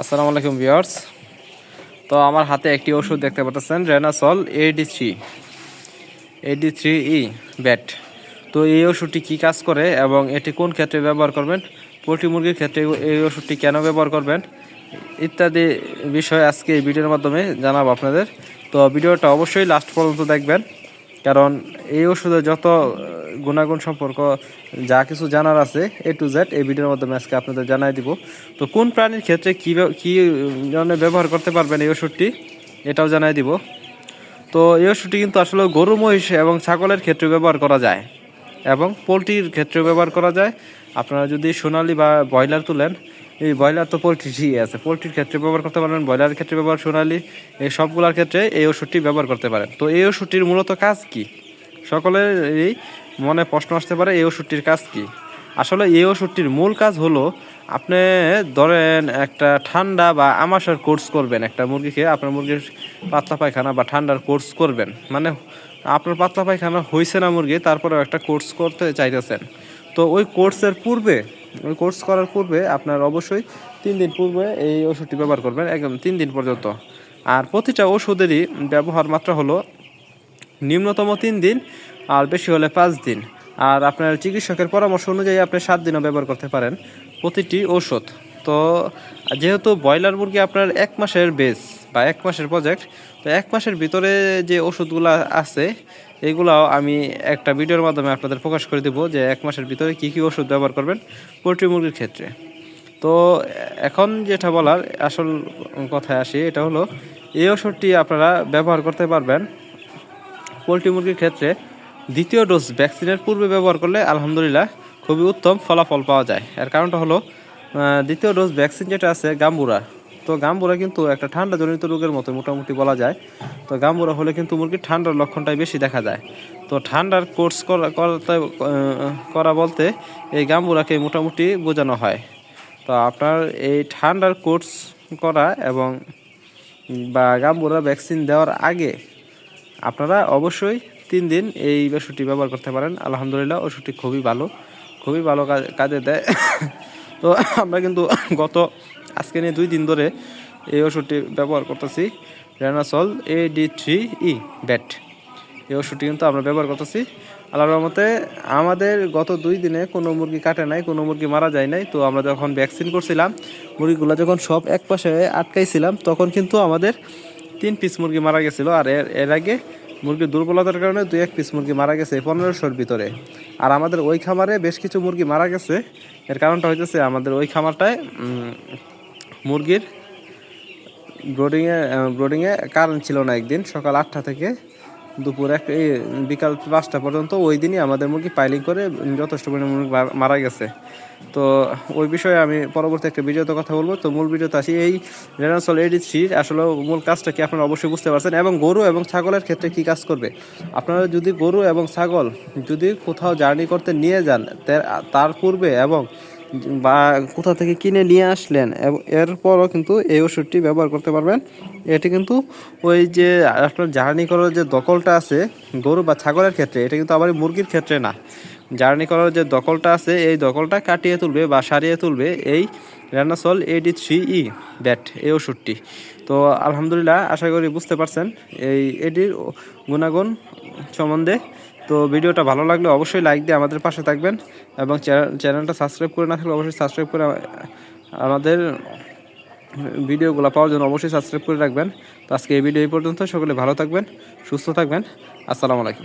আসসালামু আলাইকুম ভিউয়ার্স। তো আমার হাতে একটি ওষুধ দেখতে পাচ্ছেন Renasol A D three A D three E vet. তো এই ওষুধটি কী কাজ করে এবং এটি কোন ক্ষেত্রে ব্যবহার করবেন, পোলট্রি মুরগির ক্ষেত্রে এই ওষুধটি কেন ব্যবহার করবেন, ইত্যাদি বিষয় আজকে এই ভিডিওর মাধ্যমে জানাব আপনাদের। তো ভিডিওটা অবশ্যই লাস্ট পর্যন্ত দেখবেন, কারণ এই ওষুধে যত গুণাগুণ সম্পর্ক যা কিছু জানার আছে এ টু জেড এই ভিডিওর মাধ্যমে আজকে আপনাদের জানাই দিব। তো কোন প্রাণীর ক্ষেত্রে কী কী জন্য ব্যবহার করতে পারবেন এই ওষুধটি? এটাও জানাই দিব। তো এই ওষুধটি কিন্তু আসলে গরু, মহিষ এবং ছাগলের ক্ষেত্রে ব্যবহার করা যায় এবং পোলট্রির ক্ষেত্রেও ব্যবহার করা যায়। আপনারা যদি সোনালি বা ব্রয়লার তুলেন, এই ব্রয়লার তো পোলট্রি আছে, পোলট্রির ক্ষেত্রে ব্যবহার করতে পারবেন, ব্রয়লারের ক্ষেত্রে ব্যবহার, সোনালি, এই সবগুলোর ক্ষেত্রে এই ওষুধটি ব্যবহার করতে পারেন। তো এই ওষুধটির মূলত কাজ কি? সকলের এই মনে প্রশ্ন আসতে পারে, এই ওষুধটির কাজ কি? আসলে এই ওষুধটির মূল কাজ হলো, আপনি ধরেন একটা ঠান্ডা বা আমাশার কোর্স করবেন, একটা মুরগিকে আপনার মুরগির পাতলা পায়খানা বা ঠান্ডার কোর্স করবেন। মানে আপনার পাতলা পায়খানা হয়েছে না মুরগি, তারপরেও একটা কোর্স করতে চাইতেছেন। তো ওই কোর্সের পূর্বে, ওই কোর্স করার পূর্বে আপনার অবশ্যই তিন দিন পূর্বে এই ওষুধটি ব্যবহার করবেন, একদম তিন দিন পর্যন্ত। আর প্রতিটা ওষুধেরই ব্যবহার মাত্রা হলো, নিম্নতম তিন দিন আর বেশি হলে পাঁচ দিন। আর আপনার চিকিৎসকের পরামর্শ অনুযায়ী আপনি সাত দিনও ব্যবহার করতে পারেন প্রতিটি ঔষধ। তো যেহেতু ব্রয়লার মুরগি আপনার এক মাসের বেস বা এক মাসের প্রজেক্ট তো এক মাসের ভিতরে যে ওষুধগুলো আছে, এগুলাও আমি একটা ভিডিওর মাধ্যমে আপনাদের প্রকাশ করে দেবো যে এক মাসের ভিতরে কী কী ওষুধ ব্যবহার করবেন পোলট্রি মুরগির ক্ষেত্রে। তো এখন যেটা বলার আসল কথায় আসি, এটা হলো এই ওষুধটি আপনারা ব্যবহার করতে পারবেন পোলট্রি মুরগির ক্ষেত্রে দ্বিতীয় ডোজ ভ্যাকসিনের পূর্বে ব্যবহার করলে আলহামদুলিল্লাহ খুবই উত্তম ফলাফল পাওয়া যায়। এর কারণটা হলো দ্বিতীয় ডোজ ভ্যাকসিন যেটা আছে, গাম্বুরা। তো গাম্বুরা কিন্তু একটা ঠান্ডা জনিত রোগের মতো মোটামুটি বলা যায়। তো গাম্বুরা হলে কিন্তু মুরগির ঠান্ডার লক্ষণটাই বেশি দেখা যায়। তো ঠান্ডার কোর্স করা, করতে করা বলতে এই গাম্বুরাকে মোটামুটি বোঝানো হয়। তো আপনার এই ঠান্ডার কোর্স করা এবং বা গাম্বুরা ভ্যাকসিন দেওয়ার আগে আপনারা অবশ্যই তিন দিন এই ওষুধটি ব্যবহার করতে পারেন। আলহামদুলিল্লাহ, ওষুধটি খুবই ভালো খুবই ভালো কাজে দেয়। তো আমরা কিন্তু গত, আজকে নিয়ে দুই দিন ধরে এই ওষুধটি ব্যবহার করতেছি, Renasol A D three E vet. এই ওষুধটি কিন্তু আমরা ব্যবহার করতেছি। আল্লাহর রহমতে আমাদের গত দুই দিনে কোনো মুরগি কাটে নাই, কোনো মুরগি মারা যায় নাই। তো আমরা যখন ভ্যাকসিন করছিলাম, মুরগিগুলো যখন সব এক পাশে আটকাইছিলাম, তখন কিন্তু আমাদের তিন পিস মুরগি মারা গেছিল। আর এর এর আগে মুরগির দুর্বলতার কারণে দুই এক পিস মুরগি মারা গেছে পনেরোশোর ভিতরে। আর আমাদের ওই খামারে বেশ কিছু মুরগি মারা গেছে। এর কারণটা হইতেছে আমাদের ওই খামারটায় মুরগির ব্রোডিংয়ে ব্রোডিংয়ে কারেন্ট ছিল না একদিন, সকাল আটটা থেকে। দুপুর এক এই বিকাল পাঁচটা পর্যন্ত ওই দিনই আমাদের মুরগি পাইলিং করে যথেষ্ট পরিমাণে মুরগি মারা- গেছে। তো ওই বিষয়ে আমি পরবর্তী একটা ভিডিওতে কথা বলব। তো মূল ভিডিওতে আসি এই রেনাসল এডি থ্রির আসলে মূল কাজটা কি আপনারা অবশ্যই বুঝতে পারছেন? এবং গরু এবং ছাগলের ক্ষেত্রে কি কাজ করবে? আপনারা যদি গরু এবং ছাগল যদি কোথাও জার্নি করতে নিয়ে যান তার পূর্বে এবং বা কোথা থেকে কিনে নিয়ে আসলেন এরপরও কিন্তু এই ওষুধটি ব্যবহার করতে পারবেন। এটি কিন্তু ওই যে আপনার জার্নি করার যে দখলটা আছে, গরু বা ছাগলের ক্ষেত্রে, এটা কিন্তু আবার মুরগির ক্ষেত্রে না। জার্নি করার যে দখলটা আছে, এই দখলটা কাটিয়ে তুলবে বা সারিয়ে তুলবে এই রেনাসল এডি থ্রি ই ব্যাট এই ওষুধটি। তো আলহামদুলিল্লাহ, আশা করি বুঝতে পারছেন, এই এটির গুণাগুণ সম্বন্ধে। তো ভিডিওটা ভালো লাগলে অবশ্যই লাইক দিয়ে আমাদের পাশে থাকবেন এবং চ্যানেলটা সাবস্ক্রাইব করে না থাকলে অবশ্যই সাবস্ক্রাইব করে আমাদের ভিডিওগুলো পাওয়ার জন্য অবশ্যই সাবস্ক্রাইব করে রাখবেন। তো আজকে এই ভিডিও এই পর্যন্ত। সকলে ভালো থাকবেন, সুস্থ থাকবেন। আসসালামু আলাইকুম।